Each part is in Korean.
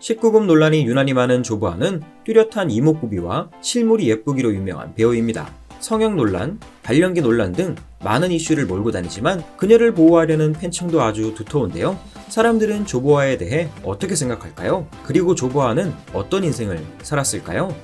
19금 논란이 유난히 많은 조보아는 뚜렷한 이목구비와 실물이 예쁘기로 유명한 배우입니다. 성형 논란, 발연기 논란 등 많은 이슈를 몰고 다니지만 그녀를 보호하려는 팬층도 아주 두터운데요. 사람들은 조보아에 대해 어떻게 생각할까요? 그리고 조보아는 어떤 인생을 살았을까요?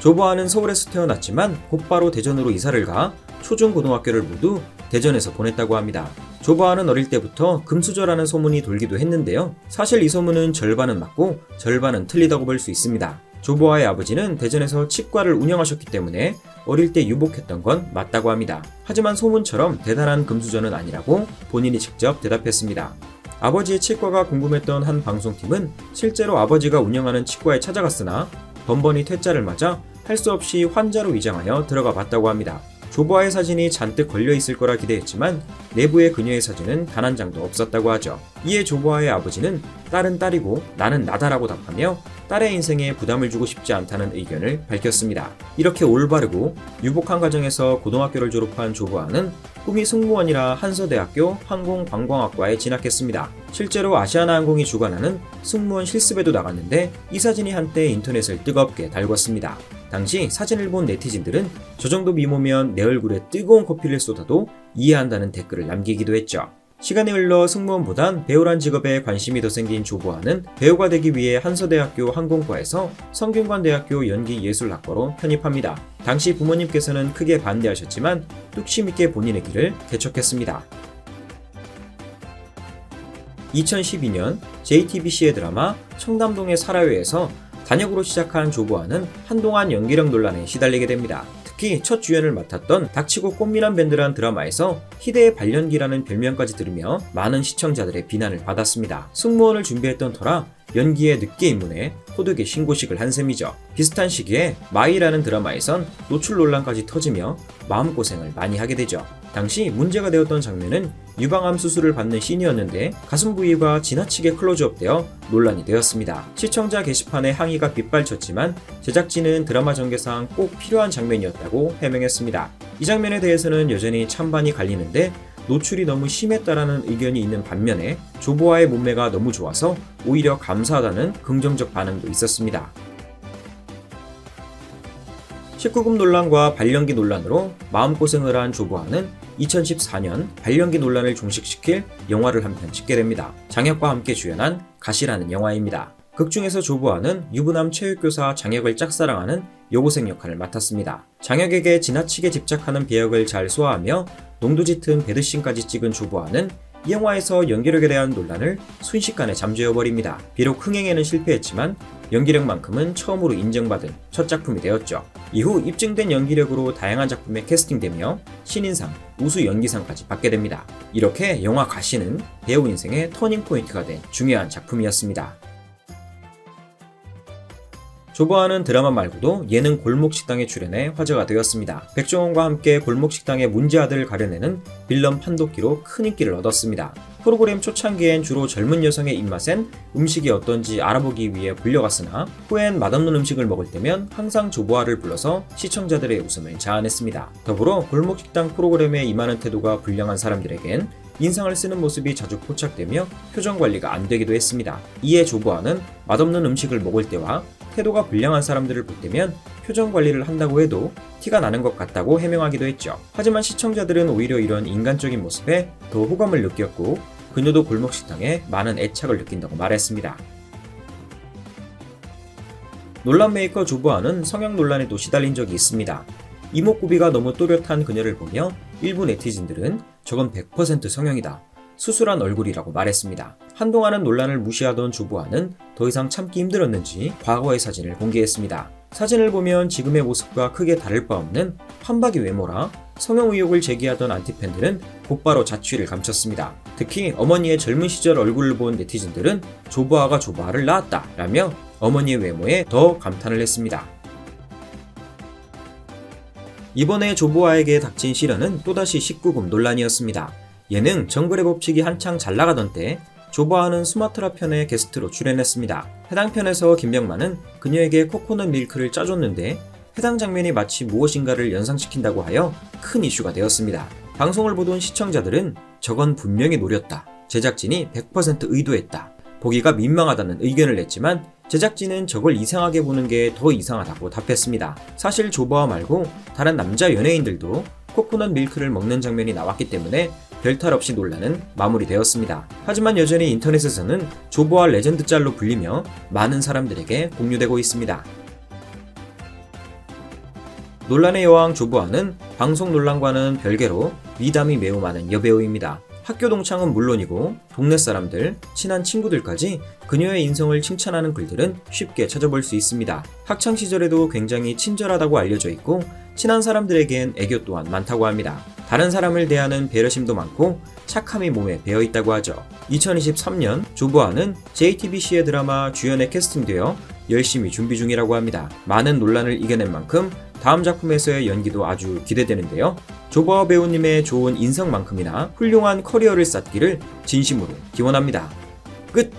조보아는 서울에서 태어났지만 곧바로 대전으로 이사를 가 초중고등학교를 모두 대전에서 보냈다고 합니다. 조보아는 어릴 때부터 금수저라는 소문이 돌기도 했는데요. 사실 이 소문은 절반은 맞고 절반은 틀리다고 볼 수 있습니다. 조보아의 아버지는 대전에서 치과를 운영하셨기 때문에 어릴 때 유복했던 건 맞다고 합니다. 하지만 소문처럼 대단한 금수저는 아니라고 본인이 직접 대답했습니다. 아버지의 치과가 궁금했던 한 방송팀은 실제로 아버지가 운영하는 치과에 찾아갔으나 번번이 퇴짜를 맞아 할 수 없이 환자로 위장하여 들어가 봤다고 합니다. 조보아의 사진이 잔뜩 걸려 있을 거라 기대했지만 내부에 그녀의 사진은 단 한 장도 없었다고 하죠. 이에 조보아의 아버지는 딸은 딸이고 나는 나다라고 답하며 딸의 인생에 부담을 주고 싶지 않다는 의견을 밝혔습니다. 이렇게 올바르고 유복한 가정에서 고등학교를 졸업한 조보아는 꿈이 승무원이라 한서대학교 항공관광학과에 진학했습니다. 실제로 아시아나항공이 주관하는 승무원 실습에도 나갔는데 이 사진이 한때 인터넷을 뜨겁게 달궜습니다. 당시 사진을 본 네티즌들은 저 정도 미모면 내 얼굴에 뜨거운 커피를 쏟아도 이해한다는 댓글을 남기기도 했죠. 시간이 흘러 승무원보단 배우란 직업에 관심이 더 생긴 조보아는 배우가 되기 위해 한서대학교 항공과에서 성균관대학교 연기예술학과로 편입합니다. 당시 부모님께서는 크게 반대하셨지만 뚝심 있게 본인의 길을 개척했습니다. 2012년 JTBC의 드라마 청담동의 사라회에서 단역으로 시작한 조보아는 한동안 연기력 논란에 시달리게 됩니다. 특히 첫 주연을 맡았던 닥치고 꽃미남 밴드란 드라마에서 희대의 발연기라는 별명까지 들으며 많은 시청자들의 비난을 받았습니다. 승무원을 준비했던 터라 연기에 늦게 입문해 호되게 신고식을 한 셈이죠. 비슷한 시기에 마이라는 드라마에선 노출 논란까지 터지며 마음고생을 많이 하게 되죠. 당시 문제가 되었던 장면은 유방암 수술을 받는 씬이었는데 가슴 부위가 지나치게 클로즈업되어 논란이 되었습니다. 시청자 게시판에 항의가 빗발쳤지만 제작진은 드라마 전개상 꼭 필요한 장면이었다고 해명했습니다. 이 장면에 대해서는 여전히 찬반이 갈리는데 노출이 너무 심했다라는 의견이 있는 반면에 조보아의 몸매가 너무 좋아서 오히려 감사하다는 긍정적 반응도 있었습니다. 19금 논란과 발연기 논란으로 마음고생을 한 조보아는 2014년 발연기 논란을 종식시킬 영화를 한 편 찍게 됩니다. 장혁과 함께 주연한 가시라는 영화입니다. 극 중에서 조보아는 유부남 체육교사 장혁을 짝사랑하는 여고생 역할을 맡았습니다. 장혁에게 지나치게 집착하는 배역을 잘 소화하며 농도 짙은 배드씬까지 찍은 조보아는 이 영화에서 연기력에 대한 논란을 순식간에 잠재워버립니다. 비록 흥행에는 실패했지만 연기력만큼은 처음으로 인정받은 첫 작품이 되었죠. 이후 입증된 연기력으로 다양한 작품에 캐스팅되며 신인상, 우수 연기상까지 받게 됩니다. 이렇게 영화 가시는 배우 인생의 터닝 포인트가 된 중요한 작품이었습니다. 조보아는 드라마 말고도 예능 골목식당에 출연해 화제가 되었습니다. 백종원과 함께 골목식당의 문제아들을 가려내는 빌런 판도끼로 큰 인기를 얻었습니다. 프로그램 초창기엔 주로 젊은 여성의 입맛엔 음식이 어떤지 알아보기 위해 불려갔으나 후엔 맛없는 음식을 먹을 때면 항상 조보아를 불러서 시청자들의 웃음을 자아냈습니다. 더불어 골목식당 프로그램에 임하는 태도가 불량한 사람들에겐 인상을 쓰는 모습이 자주 포착되며 표정 관리가 안 되기도 했습니다. 이에 조보아는 맛없는 음식을 먹을 때와 태도가 불량한 사람들을 볼 때면 표정 관리를 한다고 해도 티가 나는 것 같다고 해명하기도 했죠. 하지만 시청자들은 오히려 이런 인간적인 모습에 더 호감을 느꼈고 그녀도 골목식당에 많은 애착을 느낀다고 말했습니다. 논란 메이커 조보아는 성형 논란에도 시달린 적이 있습니다. 이목구비가 너무 또렷한 그녀를 보며 일부 네티즌들은 저건 100% 성형이다. 수술한 얼굴이라고 말했습니다. 한동안은 논란을 무시하던 조보아는 더 이상 참기 힘들었는지 과거의 사진을 공개했습니다. 사진을 보면 지금의 모습과 크게 다를 바 없는 판박이 외모라 성형 의혹을 제기하던 안티팬들은 곧바로 자취를 감췄습니다. 특히 어머니의 젊은 시절 얼굴을 본 네티즌들은 조보아가 조보아를 낳았다 라며 어머니의 외모에 더 감탄을 했습니다. 이번에 조보아에게 닥친 시련은 또다시 19금 논란이었습니다. 예능 정글의 법칙이 한창 잘 나가던 때 조보아는 수마트라 편에 게스트로 출연했습니다. 해당 편에서 김병만은 그녀에게 코코넛 밀크를 짜줬는데 해당 장면이 마치 무엇인가를 연상시킨다고 하여 큰 이슈가 되었습니다. 방송을 보던 시청자들은 저건 분명히 노렸다. 제작진이 100% 의도했다. 보기가 민망하다는 의견을 냈지만 제작진은 저걸 이상하게 보는 게 더 이상하다고 답했습니다. 사실 조보아 말고 다른 남자 연예인들도 코코넛 밀크를 먹는 장면이 나왔기 때문에 별탈 없이 논란은 마무리되었습니다. 하지만 여전히 인터넷에서는 조보아 레전드 짤로 불리며 많은 사람들에게 공유되고 있습니다. 논란의 여왕 조보아는 방송 논란과는 별개로 미담이 매우 많은 여배우입니다. 학교 동창은 물론이고 동네 사람들, 친한 친구들까지 그녀의 인성을 칭찬하는 글들은 쉽게 찾아볼 수 있습니다. 학창 시절에도 굉장히 친절하다고 알려져 있고 친한 사람들에겐 애교 또한 많다고 합니다. 다른 사람을 대하는 배려심도 많고 착함이 몸에 배어 있다고 하죠. 2023년 조보아는 JTBC의 드라마 주연에 캐스팅되어 열심히 준비 중이라고 합니다. 많은 논란을 이겨낸 만큼 다음 작품에서의 연기도 아주 기대되는데요. 조보아 배우님의 좋은 인성만큼이나 훌륭한 커리어를 쌓기를 진심으로 기원합니다. 끝!